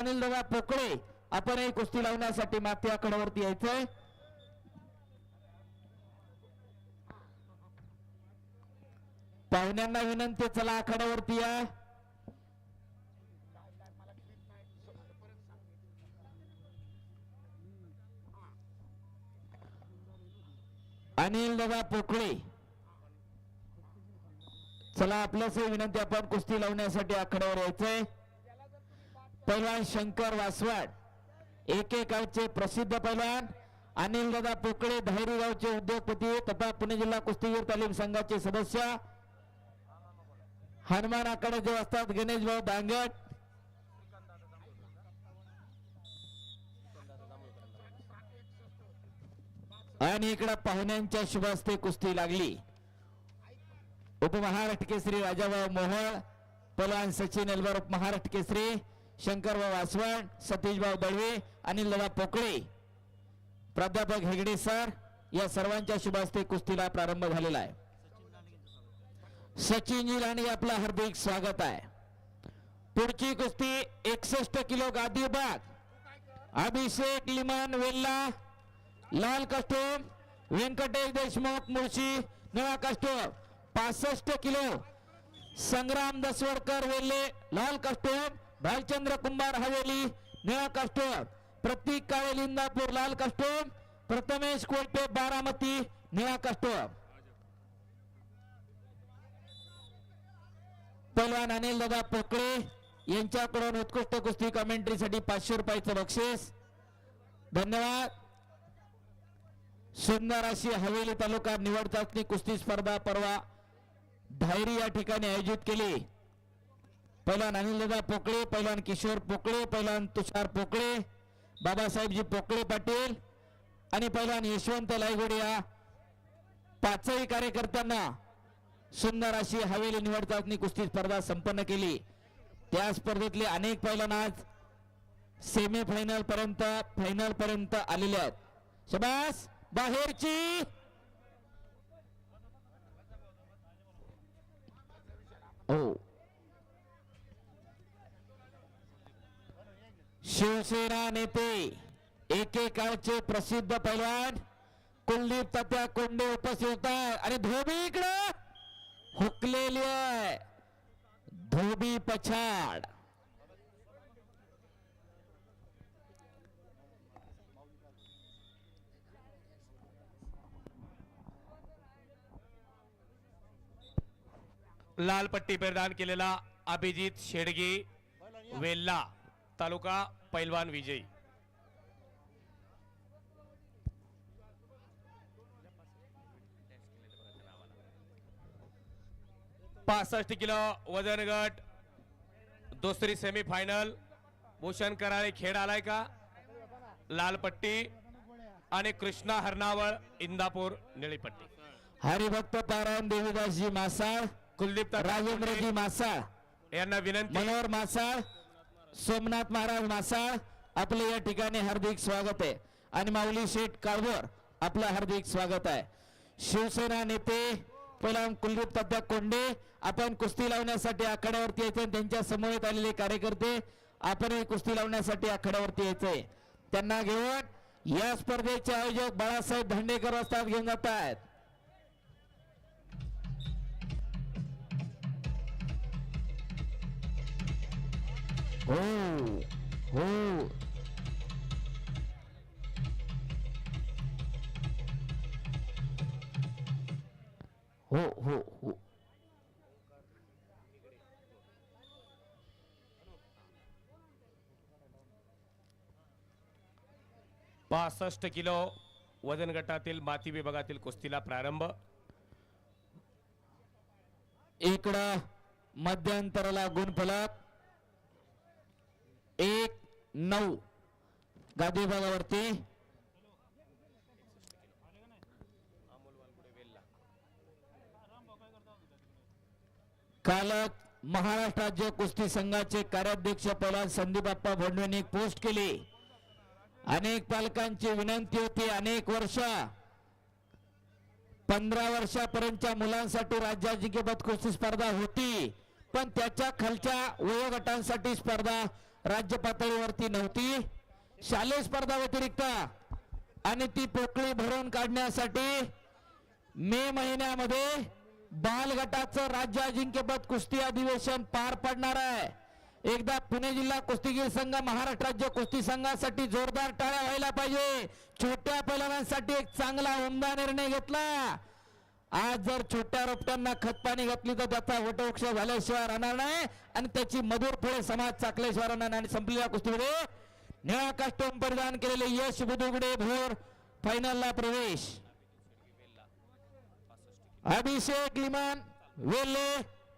अनिल दादा पोकळे आपणही कुस्ती लावण्यासाठी माती आकड्यावरती यायचंय. पाहुण्यांना विनंती चला आखाड्यावरती या. अनिल दादा पोकळे चला आपल्याच विनंती आपण कुस्ती लावण्यासाठी आखाड्यावर यायचंय. पैलवान शंकर वासवाड एकेकाळचे प्रसिद्ध पैलवान अनिल दादा पोकळे धायरी गावचे उद्योगपती तथा पुणे जिल्हा कुस्तीगीर तालीम संघाचे सदस्य. हनुमान आखाड्याचे असतात गणेश भाऊ दांगट आणि इकडे पाहुण्यांच्या शुभास्ते कुस्ती लागली. उपमहाराष्ट्र केसरी राजाभाऊ मोहळ पलवान सचिन एल्बर उपमहाराष्ट्र केसरी. शंकरभाऊ वासवण सतीशभाऊ दळवे अनिल दादा पोकळे. प्राध्यापक हेगडे सर या सर्वांच्या शुभास्ते कुस्तीला प्रारंभ झालेला आहे. सचिनजी लांडगे आपलं हार्दिक स्वागत आहे. पुढची कुस्ती एकसष्ट किलो गादी विभाग अभिषेक लिमान वेल्ला लाल कस्टोम व्यंकटेश देशमुख मुळशी निळा कस्टोम. पासष्ट किलो. संग्राम दसवडकर वेल्ले लाल कस्टोम. भालचंद्र कुंभार हवेली निळा कस्टोम प्रतीक काळे लिंदापूर लाल कस्टोम प्रथमेश कोलपे बारामती निळा कस्टोम पैलवान अनिल दादा पोकळे यांच्याकडून उत्कृष्ट कुस्ती कमेंट्रीसाठी पाचशे रुपयाचं बक्षीस. धन्यवाद. सुंदर अशी हवेली तालुका निवड चाचणी कुस्ती स्पर्धा परवा धायरी या ठिकाणी आयोजित केली. पहिला अनिलदा पोकळे पैलवान किशोर पोकळे पैलवान तुषार पोकळे बाबासाहेबजी पोकळे पाटील आणि पहिल्यान यशवंत लायगोडिया पाचही कार्यकर्त्यांना सुंदर अशी हवेली निवड चाचणी कुस्ती स्पर्धा संपन्न केली. त्या स्पर्धेतले अनेक पैलवान आज सेमी फायनल पर्यंत फायनल पर्यंत आलेले आहेत. शबास बाहेरची! हो. शिवसेना नेते एकेकाळचे प्रसिद्ध पैलवान कुलदीप तात्या कोंडे उपस्थित होत. आहे आणि धोबी इकडं हुकलेली आहे. धोबी पछाड. लाल पट्टी परिधान केलेला अभिजित शेडगे वेल्ला. तालुका पैलवान विजयी. पासष्ट किलो वजन गट दुसरी सेमी फायनल भूषण कराळे खेळ आलाय का? लाल पट्टी आणि कृष्णा हरणावळ इंदापूर निळी पट्टी हरिभक्त पारायण देवीदासजी मासाळ कुलदीप राजेंद्रजी मासाळ. यांना विनंती. मनोहर मासाळ सोमनाथ महाराज मासाळ आपले या ठिकाणी हार्दिक स्वागत आहे. आणि माऊली शेठ काळभोर आपलं हार्दिक स्वागत आहे. शिवसेना नेते पहिला कुलदीप तात्या कोंडे आपण कुस्ती लावण्यासाठी आखाड्यावरती यायचे आणि त्यांच्या समवेत आलेले कार्यकर्ते आपणही कुस्ती लावण्यासाठी आखाड्यावरती यायचंय. त्यांना घेऊन या स्पर्धेचे आयोजक बाळासाहेब धांडेकर वाजतात घेऊन जात आहेत हो हो. हो हो हो. पासष्ट किलो वजन गटातील माती विभागातील कुस्तीला प्रारंभ. इकडं मध्यंतराला गुणफलक. एक नऊ. गादी विभागावरती कालच महाराष्ट्र राज्य कुस्ती संघाचे कार्याध्यक्ष पहिला संदीपाप्पा भोंडवेंनी पोस्ट केली. अनेक पालकांची विनंती होती अनेक वर्ष. पंधरा वर्षापर्यंतच्या मुलांसाठी राज्याची किंमत कुस्ती स्पर्धा होती पण त्याच्या खालच्या वयोगटांसाठी स्पर्धा राज्य पातळीवरती नव्हती. शालेय स्पर्धा व्यतिरिक्त आणि ती पोकळी भरून काढण्यासाठी मे महिन्यामध्ये बाल गटाचं राज्य अजिंक्यपद कुस्ती अधिवेशन पार पडणार आहे. एकदा पुणे जिल्हा कुस्तीगीर संघ महाराष्ट्र राज्य कुस्ती संघासाठी जोरदार टाळ्या व्हायला पाहिजे. छोट्या पैलवानांसाठी एक चांगला उमदा निर्णय घेतला. आज जर छोट्या रोपट्यांना खतपाणी घातली तर त्याचा वटवृक्ष झाल्याशिवाय राहणार नाही. आणि त्याची मधुर फळे समाज चाकल्याशिवाय राहणार नाही. आणि संपलेल्या कुस्तीमध्ये निळा कास्टोम परिधान केलेले यश बुदुगडे भोर फायनलला प्रवेश. अभिषेक लिमान वेल्ले